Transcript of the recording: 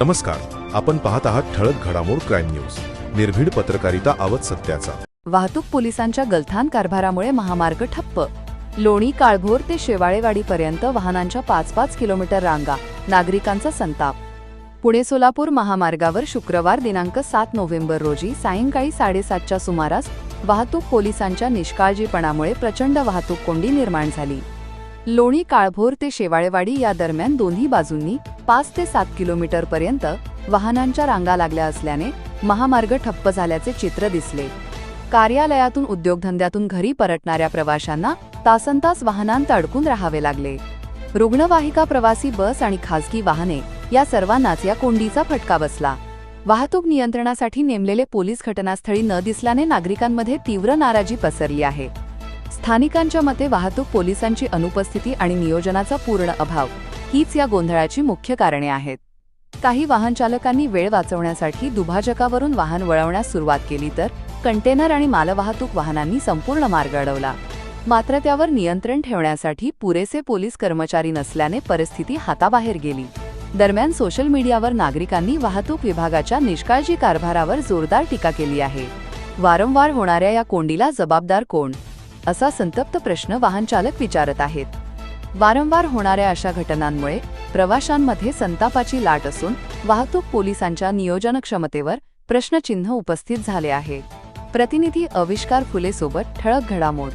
नमस्कार. आपण पाहत आहात ठळक घडामोड क्राईम न्यूज. निर्भीड पत्रकारिता आवत सत्याचा. वाहतूक पोलिसांच्या गलथान कारभारामुळे महामार्ग ठप्प. लोणी काळभोर ते शेवाळेवाडीपर्यंत वाहनांच्या पाच पाच किलोमीटर रांगा. नागरिकांचा संताप. पुणे सोलापूर महामार्गावर शुक्रवार दिनांक सात नोव्हेंबर रोजी सायंकाळी साडेसातच्या सुमारास वाहतूक पोलिसांच्या निष्काळजीपणामुळे प्रचंड वाहतूक कोंडी निर्माण झाली. लोणी काळभोर ते शेवाळेवाडी या दरम्यान दोन्ही बाजूंनी पाच ते सात किलोमीटर पर्यंत वाहनांच्या रांगा लागल्या असल्याने महामार्ग ठप्प झाल्याचे चित्र दिसले. कार्यालयातून उद्योगधंद्यातून घरी परतणाऱ्या प्रवाशांना तासनतास वाहनांत अडकून राहावे लागले. रुग्णवाहिका प्रवासी बस आणि खासगी वाहने या सर्वांनाच या कोंडीचा फटका बसला. वाहतूक नियंत्रणासाठी नेमलेले पोलीस घटनास्थळी न दिसल्याने नागरिकांमध्ये तीव्र नाराजी पसरली आहे. स्थानिकांच्या मते वाहतूक पोलिसांची अनुपस्थिती आणि नियोजनाचा पूर्ण अभाव हीच या गोंधळाची मुख्य कारणे आहेत. काही वाहनचालकांनी वेळ वाचवण्यासाठी दुभाजकावरून वाहन वळवण्यास सुरुवात केली तर कंटेनर आणि मालवाहतूक वाहनांनी संपूर्ण मार्ग अडवला. मात्र त्यावर नियंत्रण ठेवण्यासाठी पुरेसे पोलीस कर्मचारी नसल्याने परिस्थिती हाताबाहेर गेली. दरम्यान सोशल मीडियावर नागरिकांनी वाहतूक विभागाच्या निष्काळजी कारभारावर जोरदार टीका केली आहे. वारंवार होणाऱ्या या कोंडीला जबाबदार कोण? असा संतप्त प्रश्न वाहनचालक विचारत आहेत. वारंवार होणाऱ्या अशा घटनांमुळे प्रवाशांमध्ये संतापाची लाट असून वाहतूक पोलिसांच्या नियोजन क्षमतेवर प्रश्नचिन्ह उपस्थित झाले आहे. प्रतिनिधी अविष्कार फुलेसोबत ठळक घडामोड.